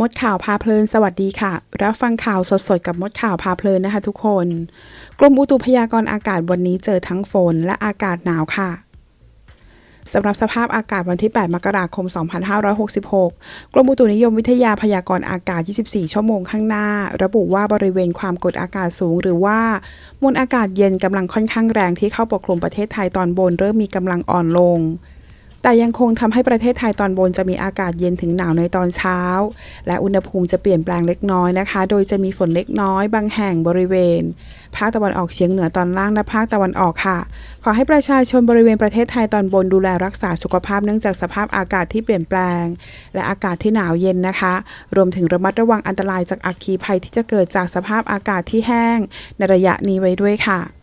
มดข่าวพาเพลินสวัสดีค่ะ รับฟังข่าวสดๆกับมดข่าวพาเพลินนะคะทุกคน กรมอุตุพยากรณ์อากาศวันนี้เจอทั้งฝนและอากาศหนาวค่ะสำหรับสภาพอากาศวันที่ 8 มกราคม 2566 กรมอุตุนิยมวิทยาพยากรณ์อากาศ 24 ชั่วโมงข้างหน้า ระบุว่าบริเวณความกดอากาศสูง หรือว่ามวลอากาศเย็นกำลังค่อนข้างแรงที่เข้าปกคลุมประเทศไทยตอนบนเริ่มมีกำลังอ่อนลง แต่ยังคงทำให้ประเทศไทยตอนบนจะมีอากาศเย็นถึงหนาวในตอนเช้า และอุณหภูมิจะเปลี่ยนแปลงเล็กน้อยนะคะ โดยจะมีฝนเล็กน้อยบางแห่งบริเวณ ภาคตะวันออกเฉียงเหนือตอนล่างและภาคตะวันออกค่ะ ขอให้ประชาชนบริเวณประเทศไทยตอนบนดูแลรักษาสุขภาพเนื่องจากสภาพอากาศที่เปลี่ยนแปลง และอากาศที่หนาวเย็นนะคะ รวมถึงระมัดระวังอันตรายจากอัคคีภัยที่จะเกิดจากสภาพอากาศที่แห้ง ในระยะนี้ไว้ด้วยค่ะ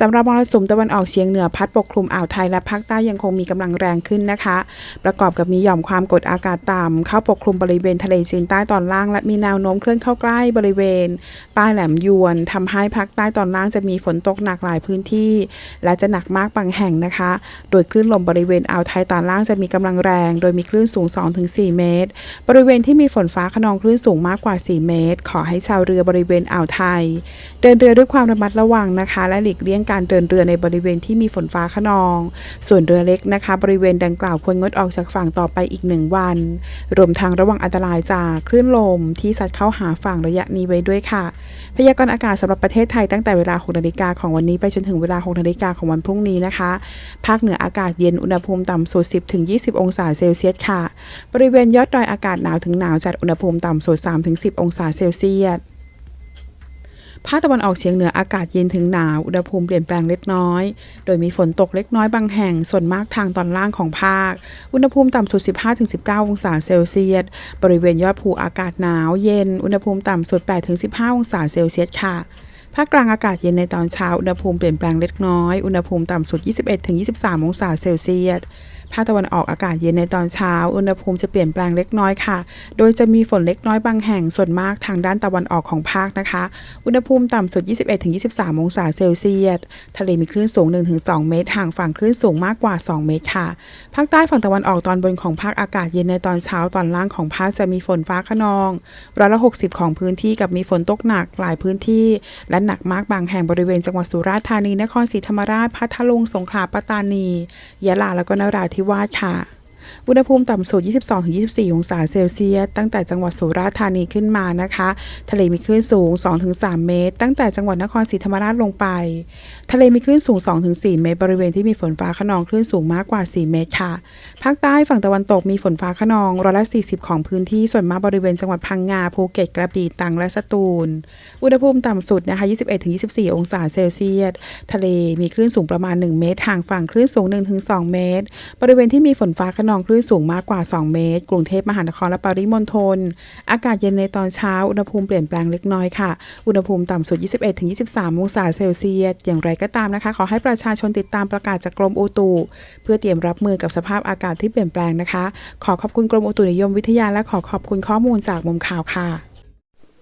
สำหรับมรสุมตะวันออกเฉียงเหนือพัดปกคลุมอ่าวไทยและภาคใต้ยังคงมีกำลังแรงขึ้นนะคะ ประกอบกับมีหย่อมความกดอากาศต่ำเข้าปกคลุมบริเวณทะเลจีนใต้ตอนล่าง และมีแนวโน้มเคลื่อนเข้าใกล้บริเวณใต้แหลมยวนทำให้ภาคใต้ตอนล่างจะมีฝนตกหนักหลายพื้นที่ และจะหนักมากบางแห่งนะคะ โดยคลื่นลมบริเวณอ่าวไทยตอนล่างจะมีกำลังแรง โดยมีคลื่นสูง 2-4 เมตร บริเวณที่มีฝนฟ้าขนองคลื่นสูงมากกว่า 4 เมตร ขอให้ชาวเรือบริเวณอ่าวไทย เดินเรือด้วยความระมัดระวังนะคะ และหลีกเลี่ยงการเดินเรือในบริเวณที่มีฝนฟ้าขนอง ส่วนเรือเล็กนะคะ บริเวณดังกล่าวควรงดออกจากฝั่งต่อไปอีกหนึ่งวัน รวมทางระวังอันตรายจากคลื่นลมที่ซัดเข้าหาฝั่งระยะนี้ไว้ด้วยค่ะ พยากรณ์อากาศสำหรับประเทศไทยตั้งแต่เวลา 6 นาฬิกาของวันนี้ไปจนถึงเวลา 6 นาฬิกาของวันพรุ่งนี้นะคะ ภาคเหนืออากาศเย็นอุณหภูมิต่ำสุด 10ถึง20 องศาเซลเซียสค่ะ บริเวณยอดดอยอากาศหนาวถึงหนาวจัดอุณหภูมิต่ำสุด3ถึง10 องศาเซลเซียส ภาคตะวันออกเฉียงเหนืออากาศเย็นถึงหนาว อุณหภูมิเปลี่ยนแปลงเล็กน้อย โดยมีฝนตกเล็กน้อยบางแห่ง ส่วนมากทางตอนล่างของภาค อุณหภูมิต่ำสุด 15-19 องศาเซลเซียส บริเวณยอดภูอากาศหนาวเย็น อุณหภูมิต่ำสุด 8-15 องศาเซลเซียสค่ะภาคกลางอากาศเย็นในตอนเช้า อุณหภูมิเปลี่ยนแปลงเล็กน้อย อุณหภูมิต่ำสุด 21-23 องศาเซลเซียส ภาคตะวันออกอากาศเย็นในตอนเช้า อุณหภูมิจะเปลี่ยนแปลงเล็กน้อยค่ะ โดยจะมีฝนเล็กน้อยบางแห่งส่วนมากทางด้านตะวันออกของภาคนะคะ อุณหภูมิต่ำสุด 21-23 องศาเซลเซียส ทะเลมีคลื่นสูง 1-2 เมตร ห่างฝั่งคลื่นสูงมากกว่า 2 เมตรค่ะ ภาคใต้ฝั่งตะวันออกตอนบนของภาคอากาศเย็นในตอนเช้าตอนล่างของภาคจะมีฝนฟ้าขนองร้อยละ60 ของพื้นที่กับมีฝนตกหนักหลายพื้นที่ และหนักมากบางแห่งบริเวณจังหวัดสุราษฎร์ธานี นครศรีธรรมราช พัทลุง สงขลา ปัตตานี ยะลา แล้วก็นราธิที่ว่าชา อุณหภูมิต่ำสุด 22-24 องศาเซลเซียส ตั้งแต่จังหวัดสุราษฎร์ธานีขึ้นมานะคะ ทะเลมีคลื่นสูง 2-3 เมตร ตั้งแต่จังหวัดนครศรีธรรมราชลงไป ทะเลมีคลื่นสูง 2-4 เมตร บริเวณที่มีฝนฟ้าขนองคลื่นสูงมากกว่า 4 เมตรค่ะ ภาคใต้ฝั่งตะวันตกมีฝนฟ้าขนองร้อยละ 40 ของพื้นที่ ส่วนมากบริเวณจังหวัดพังงา ภูเก็ต กระบี่ ตรัง และสตูล อุณหภูมิต่ำสุดนะคะ 21-24 องศาเซลเซียส ทะเลมีคลื่นสูงประมาณ 1 เมตร ห่างฝั่งคลื่นสูง 1-2 เมตร บริเวณที่มีฝนฟ้าขนองคลื่นสูงมากกว่า 2 เมตร กรุงเทพมหานครและปริมณฑล อากาศเย็นในตอนเช้า อุณหภูมิเปลี่ยนแปลงเล็กน้อยค่ะ อุณหภูมิต่ำสุด 21-23 องศาเซลเซียส อย่างไรก็ตามนะคะ ขอให้ประชาชนติดตามประกาศจากกรมอุตุ เพื่อเตรียมรับมือกับสภาพอากาศที่เปลี่ยนแปลงนะคะ ขอขอบคุณกรมอุตุนิยมวิทยาและขอขอบคุณข้อมูลจากมุมข่าวค่ะ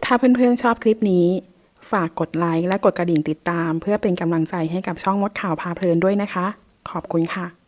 ถ้าเพื่อนๆชอบคลิปนี้ ฝากกดไลค์และกดกระดิ่งติดตาม เพื่อเป็นกำลังใจให้กับช่องมดข่าวพาเพลินด้วยนะคะ ขอบคุณค่ะ